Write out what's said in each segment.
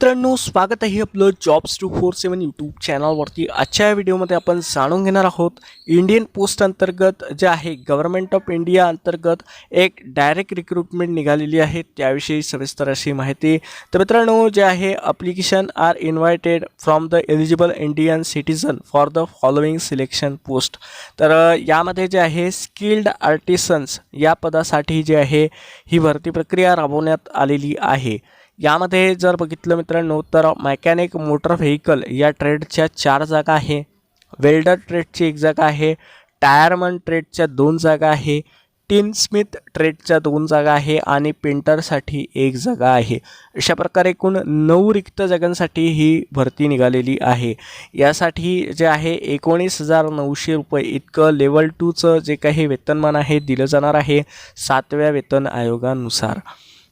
मित्रांनो स्वागत आहे आपलं jobs two four seven YouTube चॅनलवरती आजच्या या व्हिडिओमध्ये आपण जाणून घेणार आहोत इंडियन पोस्ट अंतर्गत जे आहे गव्हर्नमेंट ऑफ इंडिया अंतर्गत एक डायरेक्ट रिक्रुटमेंट निघालेली आहे. त्याविषयी सविस्तर अशी माहिती. तर मित्रांनो जे आहे application are invited from the eligible Indian citizen for the following selection post तर यामध्ये जे आहे स्किल्ड आर्टिसन्स या पदासाठी जे आहे ही भरती प्रक्रिया राबवण्यात आलेली आहे. यामध्ये जर बघितलं मित्रांनो तर मेकॅनिक मोटर व्हेकल या ट्रेडच्या चार जागा आहे. वेल्डर ट्रेडची एक जागा आहे. टायरमन ट्रेडच्या दोन जागा आहे. टिन स्मिथ ट्रेडच्या दोन जागा आहे आणि पेंटरसाठी एक जागा आहे. अशा प्रकारे एकूण नऊ रिक्त जागांसाठी ही भरती निघालेली आहे. यासाठी जे आहे एकोणीस हजार नऊशे रुपये इतकं लेवल टूचं जे काही वेतनमान आहे दिलं जाणार आहे सातव्या वेतन आयोगानुसार.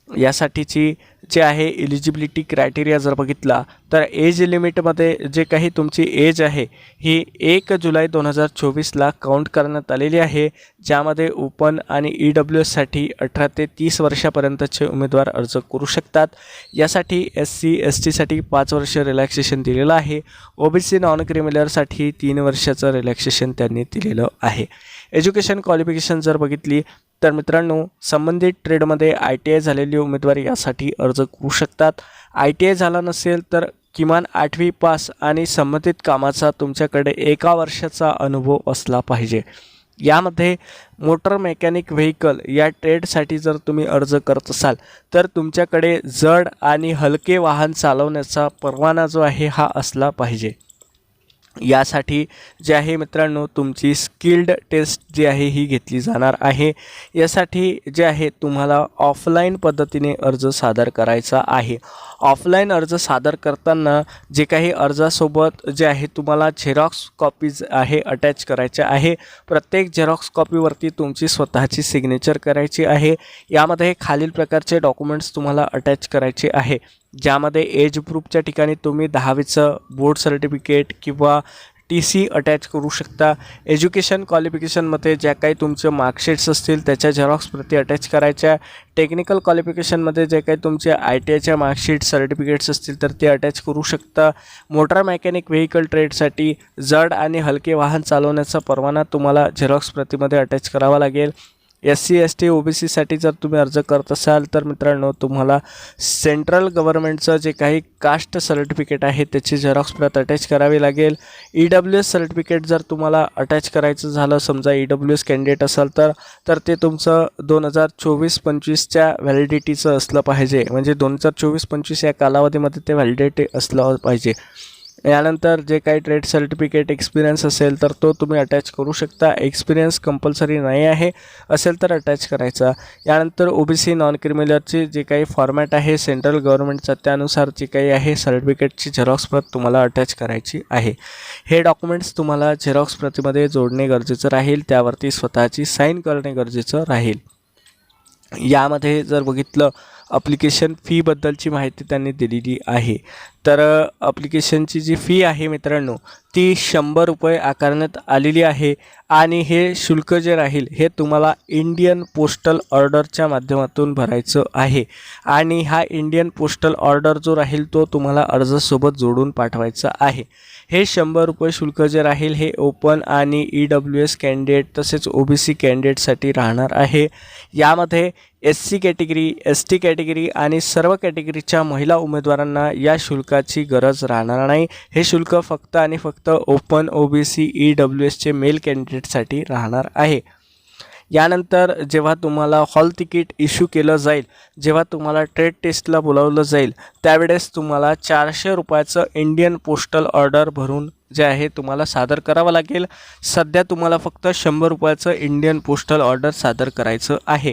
यासाठीची जे आहे एलिजिबिलिटी क्रायटेरिया जर बघितला तर एज लिमिटमध्ये जे काही तुमची एज आहे ही एक जुलै दोन हजार चोवीसला काउंट करण्यात आलेली आहे ज्यामध्ये ओपन आणि ई डब्ल्यू एससाठी अठरा ते तीस वर्षापर्यंतचे उमेदवार अर्ज करू शकतात. यासाठी एस सी एस टीसाठी पाच वर्ष रिलॅक्सेशन दिलेलं आहे. ओ बी सी नॉन क्रिमिनलसाठी तीन वर्षाचं रिलॅक्सेशन त्यांनी दिलेलं आहे. एज्युकेशन क्वालिफिकेशन जर बघितली तर मित्रांनो संबंधित ट्रेडमध्ये आय टी आय झालेली उमेदवार यासाठी अर्ज करू शकतात. आय टी आय झाला नसेल तर किमान आठवी पास आणि संबंधित कामाचा तुमच्याकडे एका वर्षाचा अनुभव असला पाहिजे. यामध्ये मोटर मेकॅनिक व्हेकल या ट्रेडसाठी जर तुम्ही अर्ज करत असाल तर तुमच्याकडे जड आणि हलके वाहन चालवण्याचा परवाना जो आहे हा असला पाहिजे. यासाठी जे आहे मित्रांनो तुमची स्किल्ड टेस्ट जी आहे ही घेतली जाणार आहे. यासाठी जे आहे तुम्हाला ऑफलाईन पद्धतीने अर्ज सादर करायचा आहे. ऑफलाईन अर्ज सादर करताना जे काही अर्जासोबत जे आहे तुम्हाला झेरॉक्स कॉपीज आहे अटॅच करायच्या आहे. प्रत्येक झेरॉक्स कॉपीवरती तुमची स्वतःची सिग्नेचर करायची आहे. यामध्ये खालील प्रकारचे डॉक्युमेंट्स तुम्हाला अटॅच करायचे आहे. ज्यामध्ये एज प्रूफच्या ठिकाणी तुम्ही दहावीचं बोर्ड सर्टिफिकेट किंवा टी सी अटॅच करू शकता. एज्युकेशन क्वालिफिकेशनमध्ये ज्या काही तुमचे मार्कशीट्स असतील त्याच्या झेरॉक्स प्रती अटॅच करायच्या. टेक्निकल क्वालिफिकेशनमध्ये जे काही तुमचे आय टी आयच्या मार्कशीट सर्टिफिकेट्स असतील तर ते अटॅच करू शकता. मोटार मेकॅनिक व्हेकल ट्रेडसाठी जड आणि हलके वाहन चालवण्याचा परवाना तुम्हाला झेरॉक्स प्रतीमध्ये अटॅच करावा लागेल. S C S T O B सीसाठी जर तुम्ही अर्ज करत असाल तर मित्रांनो तुम्हाला सेंट्रल गव्हर्नमेंटचं जे काही कास्ट सर्टिफिकेट आहे त्याची झेरॉक्स प्रत अटॅच करावी लागेल. ई डब्ल्यू एस सर्टिफिकेट जर तुम्हाला अटॅच करायचं झालं समजा ई डब्ल्यू एस कॅन्डिडेट असाल तर तर ते तुमचं दोन हजार चोवीस पंचवीसच्या व्हॅलिडिटीचं असलं पाहिजे. म्हणजे दोन हजार चोवीस पंचवीस या कालावधीमध्ये ते व्हॅलिडिटी असलं पाहिजे. यानंतर जे काही ट्रेड सर्टिफिकेट एक्सपिरियन्स असेल तर तो तुम्ही अटॅच करू शकता. एक्सपिरियन्स कंपल्सरी नाही आहे असेल तर अटॅच करायचा. यानंतर ओ बी सी नॉन क्रिमिनलची जे काही फॉर्मॅट आहे सेंट्रल गव्हर्नमेंटचा त्यानुसार जे काही आहे सर्टिफिकेटची झेरॉक्स प्रत तुम्हाला अटॅच करायची आहे. हे डॉक्युमेंट्स तुम्हाला झेरॉक्स प्रतीमध्ये जोडणे गरजेचं राहील त्यावरती स्वतःची साईन करणे गरजेचं राहील. यामध्ये जर बघितलं अप्लिकेशन फीबद्दलची माहिती त्यांनी दिलेली आहे. तर अप्लिकेशनची जी फी आहे मित्रांनो ती शंभर रुपये आकारण्यात आलेली आहे. आणि हे शुल्क जे राहील हे तुम्हाला इंडियन पोस्टल ऑर्डरच्या माध्यमातून भरायचं आहे. आणि हा इंडियन पोस्टल ऑर्डर जो राहील तो तुम्हाला अर्जासोबत जोडून पाठवायचा आहे. हे शंभर रुपये शुल्क जे राहील हे ओपन आणि ई डब्ल्यू एस कॅन्डिडेट तसेच ओ बी सी कॅन्डिडेटसाठी राहणार आहे. यामध्ये S C category S T category आणि सर्व कॅटेगरीच्या महिला उमेदवारांना या शुल्क शुल्काची गरज राहणार नाही. हे शुल्क फक्त आणि फक्त open O B C E W एसचे मेल कॅन्डिडेटसाठी राहणार आहे. यानंतर जेव्हा तुम्हाला हॉल तिकीट इश्यू केलं जाईल जेव्हा तुम्हाला ट्रेड टेस्टला बोलावलं जाईल त्यावेळेस तुम्हाला चारशे रुपयाचं इंडियन पोस्टल ऑर्डर भरून जे आहे तुम्हाला सादर करावं लागेल. सध्या तुम्हाला फक्त शंभर रुपयाचं इंडियन पोस्टल ऑर्डर सादर करायचं आहे.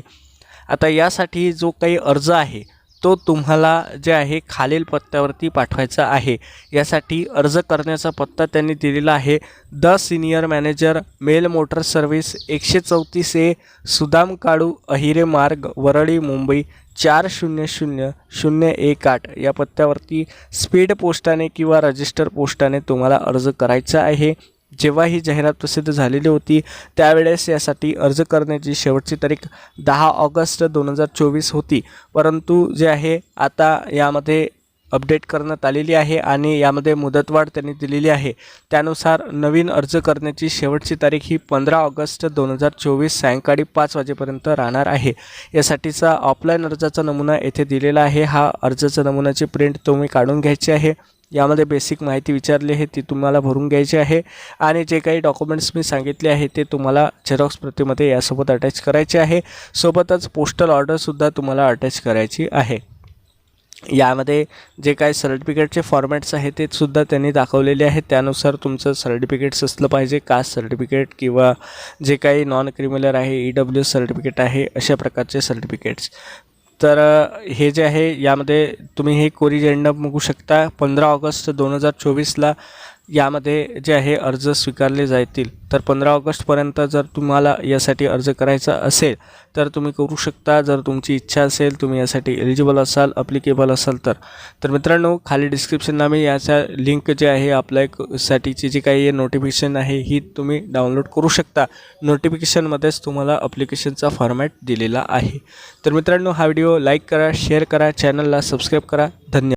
आता यासाठी जो काही अर्ज आहे तो तुम्हाला जे आहे खालील पत्त्यावरती पाठवायचा आहे. यासाठी अर्ज करण्याचा पत्ता त्यांनी दिलेला आहे. The senior manager mail motor service एकशे चौतीस ए सुदाम काळू अहिरे मार्ग वरळी मुंबई चार शून्य शून्य शून्य एक आठ. या पत्त्यावरती स्पीड पोस्टाने किंवा रजिस्टर पोस्टाने तुम्हाला अर्ज करायचा आहे. जेव्हा ही जाहिरात प्रसिद्ध झालेली होती त्यावेळेस यासाठी अर्ज करण्याची शेवटची तारीख दहा ऑगस्ट दोन हजार चोवीस होती. परंतु जे आहे आता यामध्ये अपडेट करण्यात आलेली आहे आणि यामध्ये मुदतवाढ त्यांनी दिलेली आहे. त्यानुसार नवीन अर्ज करण्याची शेवटची तारीख ही पंधरा ऑगस्ट दोन हजार चोवीस सायंकाळी पाच वाजेपर्यंत राहणार आहे. यासाठीचा ऑफलाईन अर्जाचा नमुना येथे दिलेला आहे. हा अर्जाचा नमुन्याची प्रिंट तुम्ही काढून घ्यायची आहे. यामध्ये बेसिक माहिती विचारली आहे ती तुम्हाला भरून घ्यायची आहे. आणि जे काही डॉक्युमेंट्स मी सांगितले आहे ते तुम्हाला झेरॉक्स प्रतीमध्ये यासोबत अटॅच करायचे आहे. सोबतच पोस्टल ऑर्डरसुद्धा तुम्हाला अटॅच करायची आहे. यामध्ये जे काही सर्टिफिकेटचे फॉर्मॅट्स आहेत ते सुद्धा त्यांनी दाखवलेले आहेत. त्यानुसार तुमचं सर्टिफिकेट्स असलं पाहिजे कास्ट सर्टिफिकेट किंवा जे काही नॉन क्रिमिनल आहे ई डब्ल्यू सर्टिफिकेट आहे अशा प्रकारचे सर्टिफिकेट्स तर हे जे आहे यामध्ये तुम्ही हे कोरिजेंडम बघू शकता. पंधरा ऑगस्ट दोन हजार चोवीसला यामध्ये जे आहे अर्ज स्वीकारले जातील. तर पंधरा ऑगस्टपर्यंत जर तुम्हाला यासाठी अर्ज करायचा असेल तर तुम्ही करू शकता. जर तुमची इच्छा असेल तुम्ही यासाठी एलिजिबल असाल अप्लिकेबल असाल तर. तर मित्रांनो खाली डिस्क्रिप्शनला मी याच्या लिंक जे आहे अप्लायसाठीची जी काही नोटिफिकेशन आहे ही तुम्ही डाउनलोड करू शकता. नोटिफिकेशनमध्येच तुम्हाला अप्लिकेशनचा फॉर्मॅट दिलेला आहे. तर मित्रांनो हा व्हिडिओ लाईक करा शेअर करा चॅनलला सबस्क्राईब करा. धन्यवाद.